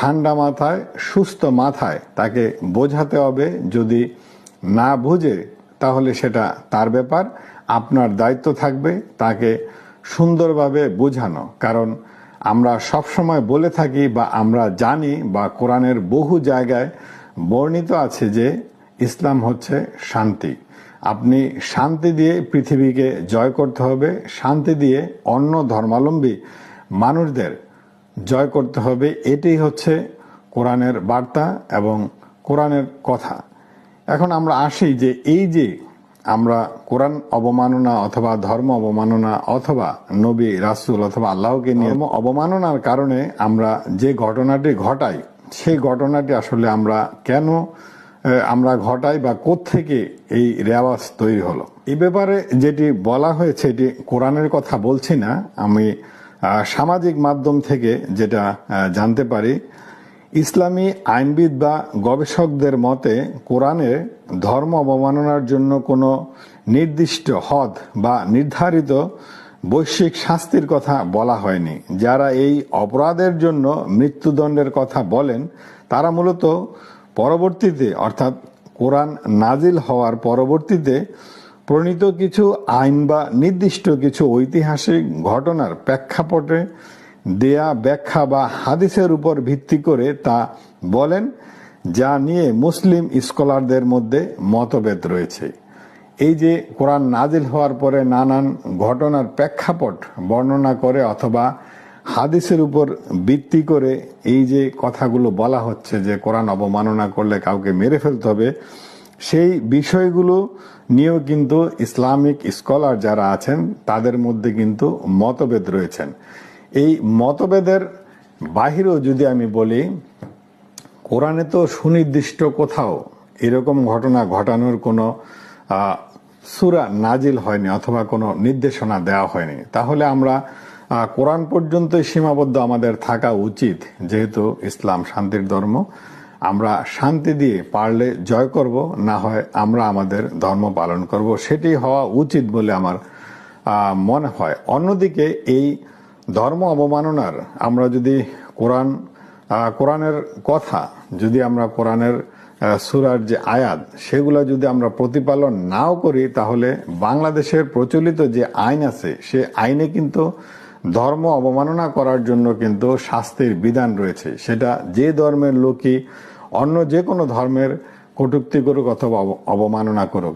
ঠান্ডা মাথায়, সুস্থ মাথায় তাকে বোঝাতে হবে। যদি না বুঝে, তাহলে সেটা তার ব্যাপার। আপনার দায়িত্ব থাকবে তাকে সুন্দরভাবে বোঝানো। কারণ আমরা সবসময় বলে থাকি বা আমরা জানি বা কোরআনের বহু জায়গায় বর্ণিত আছে যে ইসলাম হচ্ছে শান্তি। আপনি শান্তি দিয়ে পৃথিবীকে জয় করতে হবে। শান্তি দিয়ে অন্য ধর্মাবলম্বী মানুষদের জয় করতে হবে, এটাই হচ্ছে কোরআনের বার্তা এবং কোরআনের কথা। এখন আমরা আসি যে এই যে আমরা কোরআন অবমাননা অথবা ধর্ম অবমাননা অথবা নবী, রাসুল অথবা আল্লাহকে নিয়ে অবমাননার কারণে আমরা যে ঘটনাটি ঘটাই, সেই ঘটনাটি আসলে আমরা কেন আমরা ঘটাই বা থেকে এই রেওয়াজ তৈরি হলো। এই ব্যাপারে যেটি বলা হয়েছে, এটি কোরআনের কথা বলছি না, আমি সামাজিক মাধ্যম থেকে যেটা জানতে পারি, ইসলামী আইনবিদ বা গবেষকদের মতে কোরআনে ধর্ম অবমাননার জন্য কোনো নির্দিষ্ট হদ বা নির্ধারিত বৈশ্বিক শাস্তির কথা বলা হয়নি। যারা এই অপরাধের জন্য মৃত্যুদণ্ডের কথা বলেন, তারা মূলত পরবর্তীতে, অর্থাৎ কোরআন নাজিল হওয়ার পরবর্তীতে প্রণীত কিছু আইন বা নির্দিষ্ট কিছু ঐতিহাসিক ঘটনার প্রেক্ষাপটে দেয়া ব্যাখ্যা বা হাদিসের উপর ভিত্তি করে তা বলেন, যা নিয়ে মুসলিম স্কলারদের মধ্যে মতভেদ রয়েছে। এই যে কোরআন নাজিল হওয়ার পরে নানান ঘটনার প্রেক্ষাপট বর্ণনা করে অথবা হাদিসের উপর ভিত্তি করে এই যে কথাগুলো বলা হচ্ছে যে কোরআন অবমাননা করলে কাউকে মেরে ফেলতে হবে সেই বিষয়গুলো নিয়েও কিন্তু ইসলামিক স্কলার যারা আছেন, তাদের মধ্যে কিন্তু মতভেদ রয়েছেন। এই মতভেদের বাহিরেও যদি আমি বলি, কোরআনে তো সুনির্দিষ্ট কোথাও এরকম ঘটনা ঘটানোর কোনো সূরা নাজিল হয়নি অথবা কোনো নির্দেশনা দেওয়া হয়নি। তাহলে আমরা কোরআন পর্যন্তই সীমাবদ্ধ আমাদের থাকা উচিত, যেহেতু ইসলাম শান্তির ধর্ম। আমরা শান্তি দিয়ে পারলে জয় করব, না হয় আমরা আমাদের ধর্ম পালন করব। সেটি হওয়া উচিত বলে আমার মনে হয়। অন্যদিকে এই ধর্ম অবমাননার আমরা যদি কোরআন কোরআনের কথা যদি আমরা কোরআনের সুরার যে আয়াত সেগুলো যদি আমরা প্রতিপালন নাও করি, তাহলে বাংলাদেশের প্রচলিত যে আইন আছে, সে আইনে কিন্তু ধর্ম অবমাননা করার জন্য কিন্তু শাস্তির বিধান রয়েছে। সেটা যে ধর্মের লোকই অন্য যে কোনো ধর্মের কটুক্তি করুক অথবা অব- অবমাননা করুক।